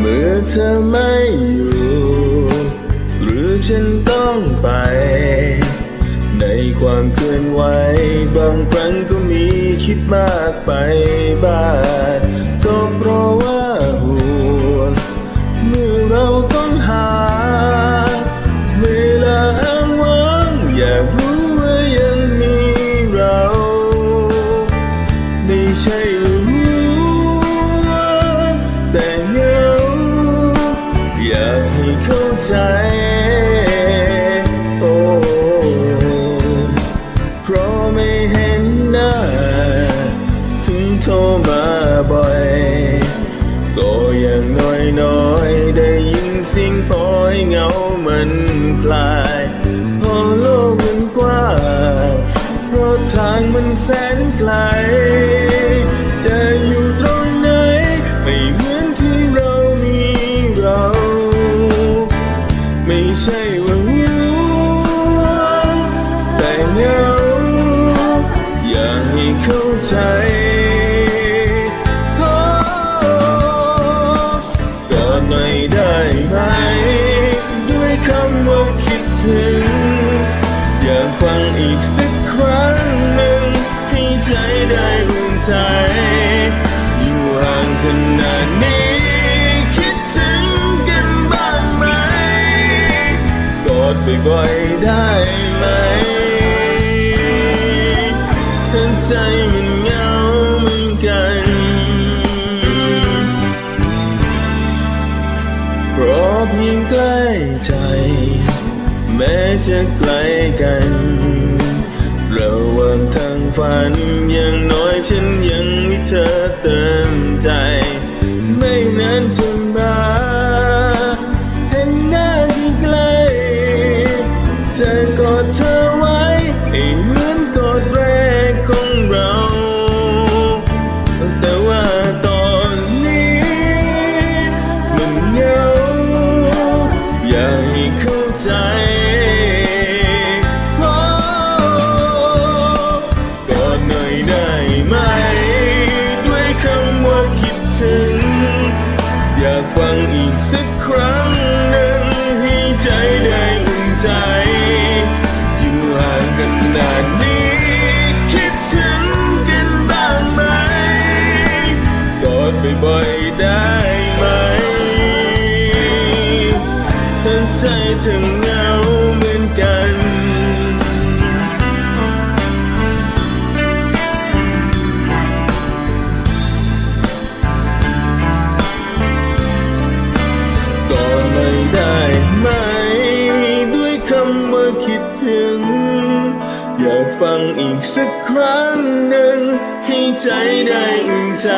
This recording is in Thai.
เมื่อเธอไม่อยู่ หรือฉันต้องไป ในความเคลื่อนไหว บางครั้งก็มีคิดมากไปบ้างก็เพราะว่า คลายพอโลกมันกว้างเพราะทางมันแสนไกล จะอยู่ตรงไหน ไม่เหมือนที่เรามีเรา ไม่ใช่ว่ารู้แต่เงาอยากให้เข้าใจ บ่อยๆได้ไหมถ้าใจมันเหงาเหมือนกันเพราะเพียงใกล้ใจ แม้จะไกลกันระหว่างทางฝันอย่างน้อยฉันยังมีเธอเติมใจ บ่อยๆได้ไหมถ้าใจเธอเหงาเหมือนกันกอดไม่ได้ไหม ด้วยคำว่าคิดถึง อยากฟังอีกสักครั้งหนึ่งให้ใจได้อุ่นใจ